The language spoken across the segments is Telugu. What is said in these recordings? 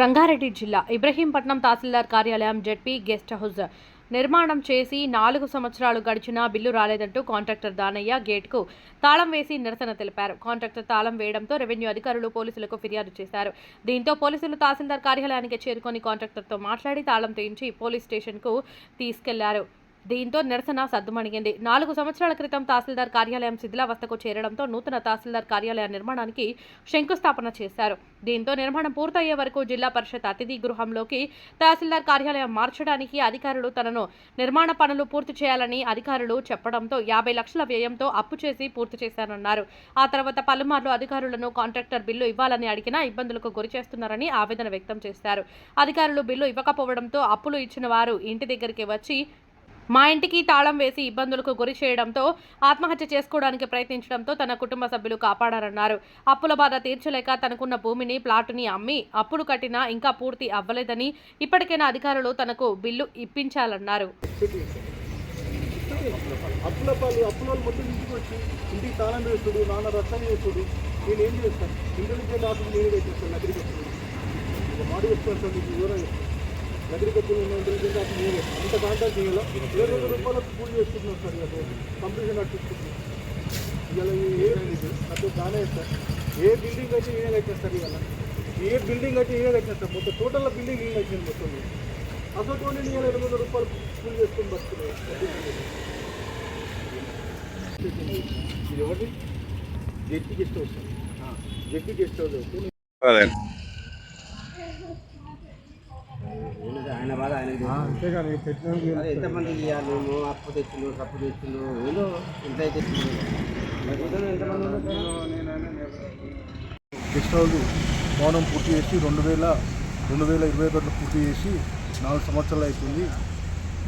రంగారెడ్డి జిల్లా ఇబ్రహీంపట్నం తహసీల్దార్ కార్యాలయం జెడ్పీ గెస్ట్ హౌస్ నిర్మాణం చేసి నాలుగు సంవత్సరాలు గడిచినా బిల్లు రాలేదంటూ కాంట్రాక్టర్ దానయ్య గేట్కు తాళం వేసి నిరసన తెలిపారు. కాంట్రాక్టర్ తాళం వేయడంతో రెవెన్యూ అధికారులు పోలీసులకు ఫిర్యాదు చేశారు. దీంతో పోలీసులు తహసీల్దార్ కార్యాలయానికి చేరుకొని కాంట్రాక్టర్తో మాట్లాడి తాళం తీయించి పోలీస్ స్టేషన్కు తీసుకెళ్ళారు. దీంతో నిరసన సద్దుమణిగింది నాలుగు సంవత్సరాల క్రితం తహసీల్దార్ కార్యాలయం శిథిలావస్థకు చేరడంతో నూతన తహసీల్దార్ కార్యాలయ నిర్మాణానికి శంకుస్థాపన చేశారు. దీంతో నిర్మాణం పూర్తయ్యే వరకు జిల్లా పరిషత్ అతిథి గృహంలోకి తహసీల్దార్ కార్యాలయం మార్చడానికి అధికారులు తనను నిర్మాణ పనులు పూర్తి చేయాలని అధికారులు చెప్పడంతో యాభై లక్షల వ్యయంతో అప్పు చేసి పూర్తి చేశానన్నారు. ఆ తర్వాత పలుమార్లు అధికారులను కాంట్రాక్టర్ బిల్లు ఇవ్వాలని అడిగినా ఇబ్బందులకు గురి చేస్తున్నారని ఆవేదన వ్యక్తం చేశారు. అధికారులు బిల్లు ఇవ్వకపోవడంతో అప్పులు ఇచ్చిన వారు ఇంటి దగ్గరికి వచ్చి మా ఇంటికి తాళం వేసి ఇబ్బందులకు గురి చేయడంతో ఆత్మహత్య చేసుకోవడానికి ప్రయత్నించడంతో తన కుటుంబ సభ్యులు కాపాడారన్నారు. అప్పుల బాధ తీర్చలేక తనకున్న భూమిని ప్లాటుని అమ్మి అప్పులు కట్టినా ఇంకా పూర్తి అవ్వలేదని ఇప్పటికైనా అధికారులు తనకు బిల్లు ఇప్పించాలన్నారు. అప్పుల పాలు అప్పుల మొత్తం ఇంటికి ఇంటికి తాళం వేస్తుడు నాన్న రక్షణ చేస్తుడు నేను ఏం చేస్తాను? ఇంటి నుంచి డాక్టర్ నేను పెట్టేస్తాను అగ్రికల్చర్ ఒక మాట చెప్తాను సార్ మీకు వివరం నగరికత్తులు ఉన్న ఇంటి నుంచి డాక్టర్ నేను అంత కాంటాక్ట్ చేయాలి ఇరవై రెండు రూపాయలకు పూజ చేసుకుంటున్నాం సార్ ఇక కంప్లీషన్ నడిపిస్తున్నాం ఇవాళ ఏ నాకు బాగానే సార్ ఏ బిల్డింగ్ అయితే ఈయన కట్టేస్తారు ఇవాళ ఏ బిల్డింగ్ అయితే ఈయన కట్టేస్తారు మొత్తం టోటల్ బిల్డింగ్ ఈయన కట్టింది మొత్తం అసలు నేను ఇవాళ ఇరవై రెండు రూపాయలు పూజ చేసుకొని బతుకున్నాను ఇది ఒకటి ZP guest house ZP guest house అయితే ఆయన బాధ పెట్టిన మరి ఎంతమంది ఇవ్వాలి మేము అప్పు తెచ్చిండు తప్పు తెచ్చిండు. ఏదో ఎంత అయితే? గెస్ట్ హౌస్ భవనం పూర్తి చేసి రెండు వేల రెండు వేల ఇరవై ఒకటిలో పూర్తి చేసి నాలుగు సంవత్సరాలు అవుతుంది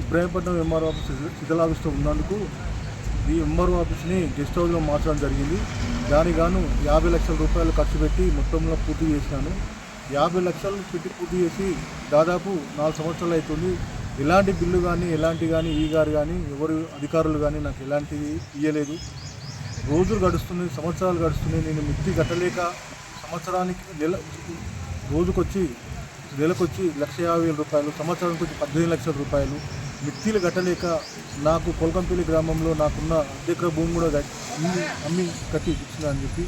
ఇబ్రాహీంపట్నం ఎంఆర్ఓ ఆఫీస్ శిథిలాఫీస్లో ఉన్నందుకు ఈ ఎంఆర్ఓ ఆఫీస్ని గెస్ట్ హౌస్లో మార్చడం జరిగింది. దానికి గాను యాభై లక్షల రూపాయలు ఖర్చు పెట్టి మొత్తంలో పూర్తి చేసినాను. యాభై లక్షలు పెట్టి పూర్తి చేసి దాదాపు నాలుగు సంవత్సరాలు అవుతుంది. ఎలాంటి బిల్లు కానీ ఎలాంటి కానీ ఈ గారు కానీ ఎవరు అధికారులు కానీ నాకు ఎలాంటివి ఇయ్యలేదు. రోజులు గడుస్తున్నాయి సంవత్సరాలు గడుస్తున్నాయి. నేను మిత్తి కట్టలేక సంవత్సరానికి నెల రోజుకొచ్చి నెలకొచ్చి లక్ష యాభై వేల రూపాయలు సంవత్సరానికి వచ్చి పద్దెనిమిది లక్షల రూపాయలు మిత్తిలు కట్టలేక నాకు కొలకంపల్లి గ్రామంలో నాకున్న అధ్యక్ష భూమి కూడా అమ్మి అమ్మి కట్టి ఇచ్చిన అని చెప్పి